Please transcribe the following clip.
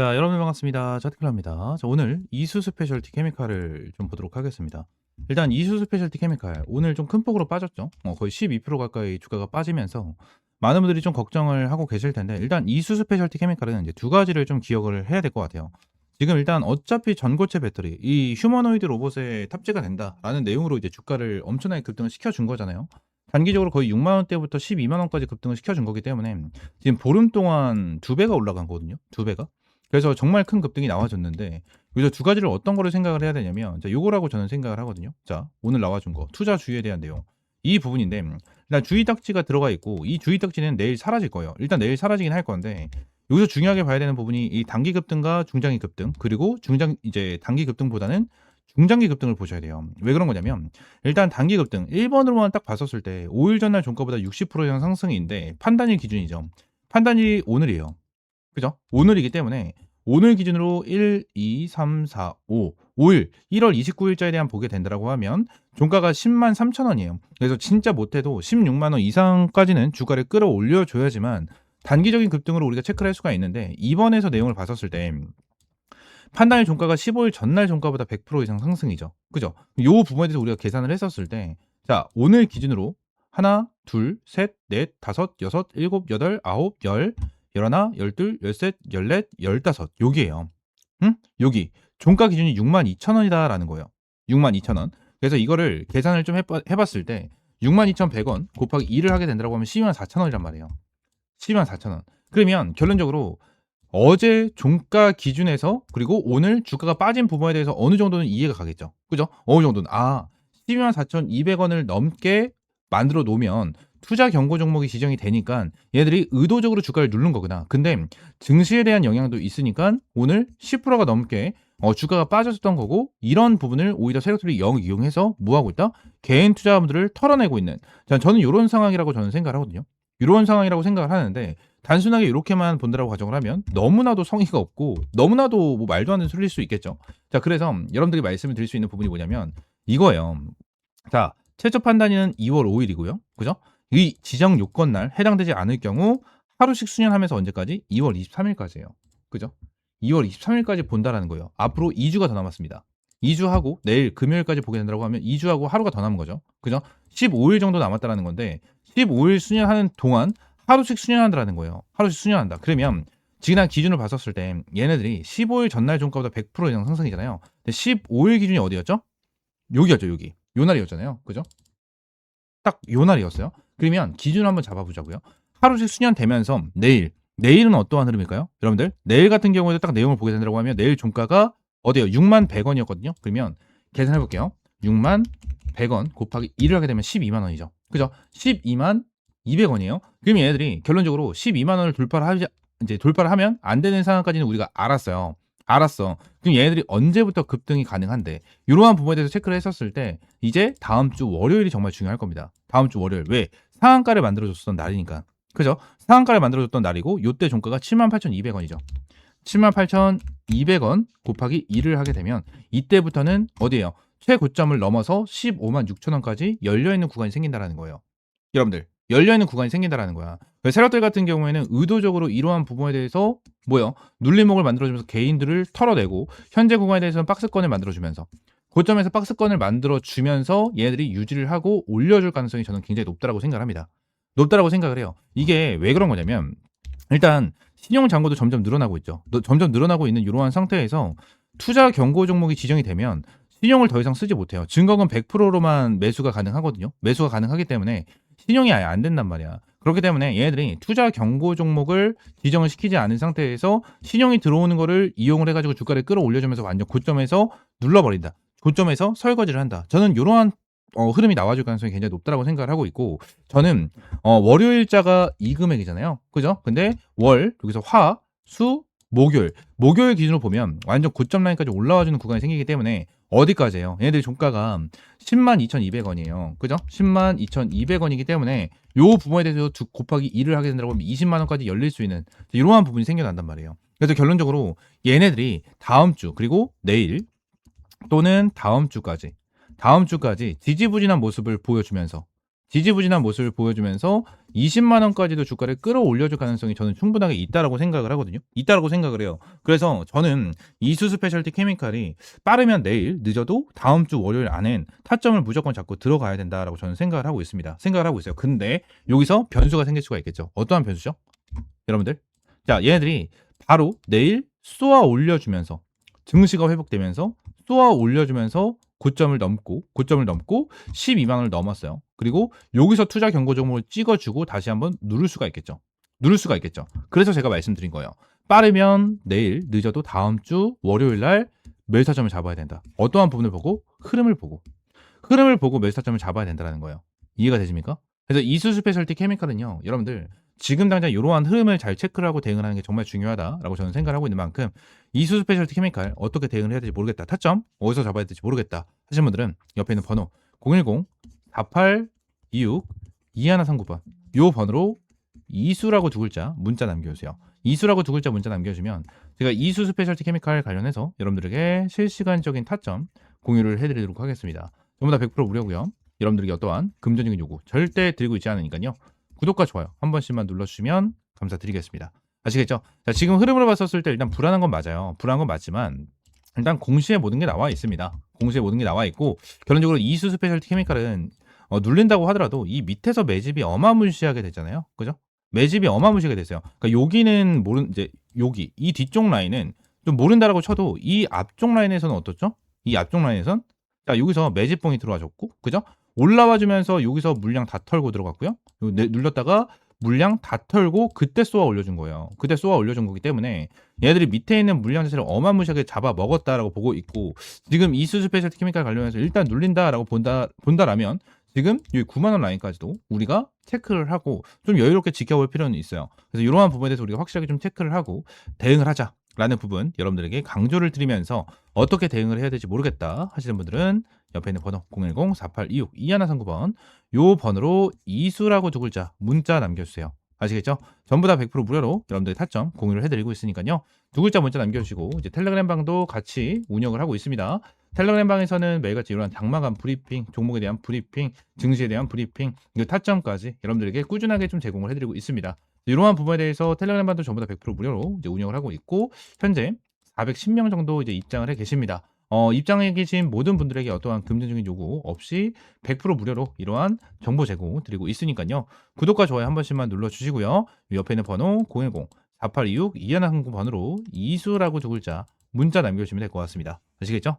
자, 여러분 반갑습니다. 자티클라입니다. 자, 오늘 이수 스페셜티 케미칼을 좀 보도록 하겠습니다. 일단 이수 스페셜티 케미칼 오늘 좀 큰 폭으로 빠졌죠. 어, 거의 12% 가까이 주가가 빠지면서 많은 분들이 좀 걱정을 하고 계실 텐데 일단 이수 스페셜티 케미칼은 이제 두 가지를 좀 기억을 해야 될 것 같아요. 지금 일단 어차피 전고체 배터리 이 휴머노이드 로봇에 탑재가 된다라는 내용으로 이제 주가를 엄청나게 급등을 시켜준 거잖아요. 단기적으로 거의 6만 원대부터 12만 원까지 급등을 시켜준 거기 때문에 지금 보름 동안 두 배가 올라간 거거든요. 두 배가. 그래서 정말 큰 급등이 나와줬는데 여기서 두 가지를 어떤 거를 생각을 해야 되냐면 자, 요거라고 저는 생각을 하거든요. 자, 오늘 나와준 거 투자 주의에 대한 내용 이 부분인데 일단 주의 딱지가 들어가 있고 이 주의 딱지는 내일 사라질 거예요. 일단 내일 사라지긴 할 건데 여기서 중요하게 봐야 되는 부분이 이 단기 급등과 중장기 급등 그리고 중장 이제 단기 급등보다는 중장기 급등을 보셔야 돼요. 왜 그런 거냐면 일단 단기 급등 1번으로만 딱 봤었을 때 5일 전날 종가보다 60% 이상 상승인데 판단일 기준이죠. 판단일이 오늘이에요. 그죠? 오늘이기 때문에 오늘 기준으로 1, 2, 3, 4, 5, 5일 1월 29일자에 대한 보게 된다라고 하면 종가가 10만 3천 원이에요. 그래서 진짜 못해도 16만 원 이상까지는 주가를 끌어올려 줘야지만 단기적인 급등으로 우리가 체크를 할 수가 있는데 이번에서 내용을 봤었을 때 판단일 종가가 15일 전날 종가보다 100% 이상 상승이죠. 그죠? 요 부분에 대해서 우리가 계산을 했었을 때 자, 오늘 기준으로 하나, 둘, 셋, 넷, 다섯, 여섯, 일곱, 여덟, 아홉, 열, 열하나, 열둘, 열셋, 열넷, 열다섯. 여기에요. 응? 여기. 종가 기준이 62,000원이다라는 거예요. 62,000원. 그래서 이거를 계산을 좀 해봐, 해봤을 때 62,100원 곱하기 2를 하게 된다고 하면 124,000원이란 말이에요. 124,000원. 그러면 결론적으로 어제 종가 기준에서 그리고 오늘 주가가 빠진 부분에 대해서 어느 정도는 이해가 가겠죠. 그죠? 어느 정도는 아 124,200원을 넘게 만들어 놓으면 투자 경고 종목이 지정이 되니까 얘들이 의도적으로 주가를 누른 거구나. 근데 증시에 대한 영향도 있으니까 오늘 10%가 넘게 어, 주가가 빠졌었던 거고 이런 부분을 오히려 세력들이 영 이용해서 뭐 하고 있다? 개인 투자자분들을 털어내고 있는. 자, 저는 이런 상황이라고 저는 생각을 하거든요. 이런 상황이라고 생각을 하는데 단순하게 이렇게만 본다라고 가정을 하면 너무나도 성의가 없고 너무나도 뭐 말도 안 되는 소리일 수 있겠죠. 자, 그래서 여러분들이 말씀을 드릴 수 있는 부분이 뭐냐면 이거예요. 자, 최초 판단일은 2월 5일이고요. 그죠? 이 지정 요건 날 해당되지 않을 경우 하루씩 수년하면서 언제까지? 2월 23일까지예요. 그죠? 2월 23일까지 본다라는 거예요. 앞으로 2주가 더 남았습니다. 2주하고 내일 금요일까지 보게 된다고 하면 2주하고 하루가 더 남은 거죠. 그죠? 15일 정도 남았다라는 건데 15일 수년하는 동안 하루씩 수년한다라는 거예요. 하루씩 수년한다. 그러면 지난 기준을 봤었을 때 얘네들이 15일 전날 종가보다 100% 이상 상승이잖아요. 근데 15일 기준이 어디였죠? 여기였죠, 여기. 요 날이었잖아요. 그죠? 딱 요 날이었어요. 그러면 기준을 한번 잡아보자고요. 하루씩 수년되면서 내일 내일은 어떠한 흐름일까요? 여러분들 내일 같은 경우에도 딱 내용을 보게 된다고 하면 내일 종가가 어디요? 6만 100원이었거든요. 그러면 계산해 볼게요. 6만 100원 곱하기 1을 하게 되면 12만 원이죠. 그죠? 12만 200원이에요. 그러면 얘네들이 결론적으로 12만 원을 돌파를 하지 이제 돌파를 하면 안 되는 상황까지는 우리가 알았어요. 알았어. 그럼 얘네들이 언제부터 급등이 가능한데 이러한 부분에 대해서 체크를 했었을 때 이제 다음 주 월요일이 정말 중요할 겁니다. 다음 주 월요일 왜 상한가를 만들어줬던 날이니까 그죠? 상한가를 만들어줬던 날이고 요때 종가가 78,200원이죠. 78,200원 곱하기 2를 하게 되면 이때부터는 어디예요? 최고점을 넘어서 15만 6천원까지 열려있는 구간이 생긴다라는 거예요. 여러분들 열려있는 구간이 생긴다라는 거야. 세력들 같은 경우에는 의도적으로 이러한 부분에 대해서 뭐요? 눌림목을 만들어주면서 개인들을 털어내고 현재 구간에 대해서는 박스권을 만들어주면서 고점에서 박스권을 만들어 주면서 얘네들이 유지를 하고 올려줄 가능성이 저는 굉장히 높다라고 생각을 합니다. 높다라고 생각을 해요. 이게 왜 그런 거냐면 일단 신용 잔고도 점점 늘어나고 있죠. 점점 늘어나고 있는 이러한 상태에서 투자 경고 종목이 지정이 되면 신용을 더 이상 쓰지 못해요. 증거금 100%로만 매수가 가능하거든요. 매수가 가능하기 때문에 신용이 아예 안 된단 말이야. 그렇기 때문에 얘네들이 투자 경고 종목을 지정을 시키지 않은 상태에서 신용이 들어오는 거를 이용을 해가지고 주가를 끌어올려주면서 완전 고점에서 눌러버린다. 고점에서 설거지를 한다. 저는 이러한 어, 흐름이 나와줄 가능성이 굉장히 높다라고 생각을 하고 있고 저는 어, 월요일자가 이 금액이잖아요. 그죠? 근데 월 여기서 화, 수, 목요일 목요일 기준으로 보면 완전 고점 라인까지 올라와주는 구간이 생기기 때문에 어디까지예요? 얘네들 종가가 10만 2,200원이에요. 그죠? 10만 2,200원이기 때문에 요 부분에 대해서 두 곱하기 2를 하게 된다고 하면 20만 원까지 열릴 수 있는 이러한 부분이 생겨난단 말이에요. 그래서 결론적으로 얘네들이 다음 주 그리고 내일 또는 다음 주까지 다음 주까지 지지부진한 모습을 보여주면서 지지부진한 모습을 보여주면서 20만 원까지도 주가를 끌어올려줄 가능성이 저는 충분하게 있다라고 생각을 하거든요. 있다라고 생각을 해요. 그래서 저는 이수 스페셜티 케미칼이 빠르면 내일, 늦어도 다음 주 월요일 안엔 타점을 무조건 잡고 들어가야 된다라고 저는 생각을 하고 있습니다. 생각을 하고 있어요. 근데 여기서 변수가 생길 수가 있겠죠. 어떠한 변수죠? 여러분들. 자, 얘네들이 바로 내일 쏘아 올려주면서 증시가 회복되면서 쏘아 올려주면서 고점을 넘고 고점을 넘고 12만 원을 넘었어요. 그리고 여기서 투자 경고 종목을 찍어주고 다시 한번 누를 수가 있겠죠. 누를 수가 있겠죠. 그래서 제가 말씀드린 거예요. 빠르면 내일, 늦어도 다음 주 월요일 날 매수타점을 잡아야 된다. 어떠한 부분을 보고 흐름을 보고 흐름을 보고 매수타점을 잡아야 된다는 거예요. 이해가 되십니까? 그래서 이수 스페셜티 케미칼은요, 여러분들 지금 당장 이러한 흐름을 잘 체크를 하고 대응을 하는 게 정말 중요하다라고 저는 생각을 하고 있는 만큼 이수 스페셜티 케미칼 어떻게 대응을 해야 될지 모르겠다. 타점 어디서 잡아야 될지 모르겠다. 하시는 분들은 옆에 있는 번호 010 4826 2139번 요 번호로 이수라고 두 글자 문자 남겨주세요. 이수라고 두 글자 문자 남겨주면 제가 이수 스페셜티 케미칼 관련해서 여러분들에게 실시간적인 타점 공유를 해드리도록 하겠습니다. 전부 다 100% 무료고요. 여러분들에게 어떠한 금전적인 요구 절대 드리고 있지 않으니까요. 구독과 좋아요 한 번씩만 눌러주시면 감사드리겠습니다. 아시겠죠? 자, 지금 흐름으로 봤었을 때 일단 불안한 건 맞아요. 불안한 건 맞지만 일단 공시에 모든 게 나와 있습니다. 공시에 모든 게 나와 있고 결론적으로 이수 스페셜티 케미칼은 어, 눌린다고 하더라도 이 밑에서 매집이 어마무시하게 되잖아요. 그죠? 매집이 어마무시하게 됐어요. 그러니까 여기는 모른 이제 여기 이 뒤쪽 라인은 좀 모른다라고 쳐도 이 앞쪽 라인에서는 어떻죠? 이 앞쪽 라인에선 자 여기서 매집 봉이 들어와줬고 그죠? 올라와 주면서 여기서 물량 다 털고 들어갔고요. 눌렀다가 물량 다 털고 그때 쏘아 올려준 거예요. 그때 쏘아 올려준 거기 때문에 얘들이 밑에 있는 물량 자체를 어마무시하게 잡아 먹었다라고 보고 있고 지금 이수 스페셜티 케미칼 관련해서 일단 눌린다라고 본다 본다라면 지금 이 9만 원 라인까지도 우리가 체크를 하고 좀 여유롭게 지켜볼 필요는 있어요. 그래서 이러한 부분에 대해서 우리가 확실하게 좀 체크를 하고 대응을 하자 라는 부분 여러분들에게 강조를 드리면서 어떻게 대응을 해야 될지 모르겠다 하시는 분들은 옆에 있는 번호 010-4826-2139번 요 번호로 이수라고 두 글자 문자 남겨주세요. 아시겠죠? 전부 다 100% 무료로 여러분들의 타점 공유를 해드리고 있으니까요. 두 글자 문자 남겨주시고 이제 텔레그램 방도 같이 운영을 하고 있습니다. 텔레그램 방에서는 매일같이 이러한 장마감 브리핑, 종목에 대한 브리핑, 증시에 대한 브리핑, 그 타점까지 여러분들에게 꾸준하게 좀 제공을 해드리고 있습니다. 이러한 부분에 대해서 텔레그램 방도 전부 다 100% 무료로 이제 운영을 하고 있고 현재 410명 정도 이제 입장을 해 계십니다. 어, 입장해 계신 모든 분들에게 어떠한 금전적인 요구 없이 100% 무료로 이러한 정보 제공 드리고 있으니까요. 구독과 좋아요 한 번씩만 눌러주시고요. 옆에 있는 번호 010-4826-2139 번호로 이수라고 두 글자 문자 남겨주시면 될 것 같습니다. 아시겠죠?